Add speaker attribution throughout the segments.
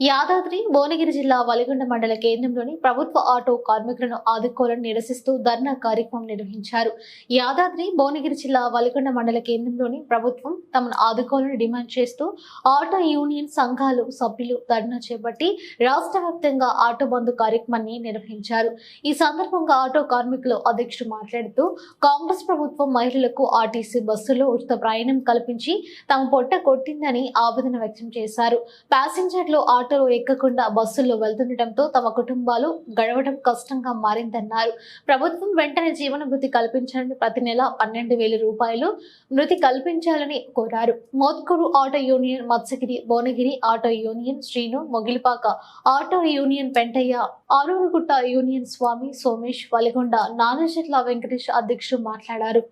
Speaker 1: యాదాద్రి భువనగిరి జిల్లా వలిగొండ మండల కేంద్రంలోని ప్రభుత్వ ఆటో కార్మికులను ఆదుకోవాలని నిరసిస్తూ ధర్నా కార్యక్రమం నిర్వహించారు. యాదాద్రి భువనగిరి జిల్లా వలిగొండ మండల కేంద్రంలోని ప్రభుత్వం తమను ఆదుకోవాలని డిమాండ్ చేస్తూ ఆటో యూనియన్ సంఘాలు సభ్యులు ధర్నా చేపట్టి రాష్ట్ర వ్యాప్తంగా ఆటో బంధు కార్యక్రమాన్ని నిర్వహించారు. ఈ సందర్భంగా ఆటో కార్మికులు అధ్యక్షుడు మాట్లాడుతూ కాంగ్రెస్ ప్రభుత్వం మహిళలకు ఆర్టీసీ బస్సులో ఉచిత ప్రయాణం కల్పించి తమ పొట్ట కొట్టిందని ఆవేదన వ్యక్తం చేశారు. ప్యాసింజర్లు ఆటోలు ఎక్కకుండా బస్సుల్లో వెళ్తుండటంతో తమ కుటుంబాలు గడవడం కష్టంగా మారిందన్నారు ప్రభుత్వం వెంటనే జీవన మృతి కల్పించాలని ప్రతి నెల పన్నెండు వేల రూపాయలు మృతి కల్పించాలని కోరారు Motkur auto union Matsyagiri Bhuvanagiri auto union Srinu Mogilipaka auto union Pentaiah Aroorugutta union Swamy Somesh Valigonda Nanachetla Venkatesh అధ్యక్షుడు మాట్లాడారు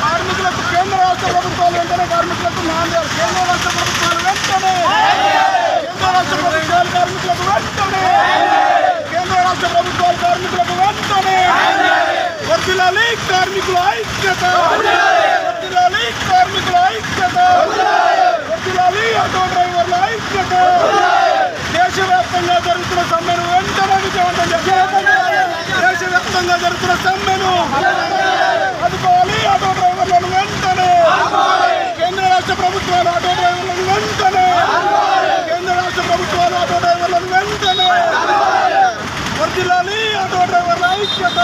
Speaker 2: కార్మికులకు కేంద్ర రాష్ట్ర ప్రభుత్వాలు వెంటనే కార్మికులకు న్యాయం చేయాలి కేంద్ర రాష్ట్ర ప్రభుత్వాలు వెంటనే కేంద్ర రాష్ట్ర ప్రభుత్వాలు కార్మికులకు వెంటనే కేంద్ర రాష్ట్ర ప్రభుత్వాలు కార్మికులకు వెంటనే వర్తిల్లాలి కార్మికుల ఐక్యత వర్తిల్లాలి కార్మికుల ఐక్యత వర్తిల్లాలి ఆటో డ్రైవర్ల ఐక్యత దేశవ్యాప్తంగా జరుగుతున్న సమ్మెను వెంటనే విజయవంతం చేయాలి దేశవ్యాప్తంగా జరుగుతున్న సమ్మెను అదుకోవాలి ఆటో డ్రైవర్లను వెంటనే కేంద్ర రాష్ట్ర ప్రభుత్వాలు ఆటో డ్రైవర్లను వెంటనే కేంద్ర రాష్ట్ర ప్రభుత్వాలు ఆటో డ్రైవర్లను వెంటనే వర్దిల్లాలి ఆటో డ్రైవర్ల ఐక్యత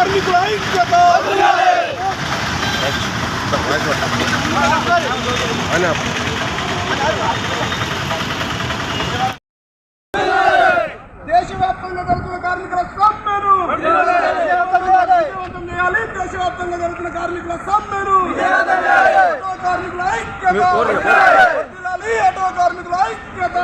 Speaker 2: వర్దిల్లాలి కార్మికుల ఐక్యత దేశవ్యాప్తంగా జరుగుతున్న కార్మికుల సమ్మెను విజయవంతం చేయాలి దేశవ్యాప్తంగా జరుగుతున్న కార్మికుల సమ్మెను ఆటో కార్మికుల ఐక్యత వర్ధిల్లాలి ఆటో కార్మికుల ఐక్యత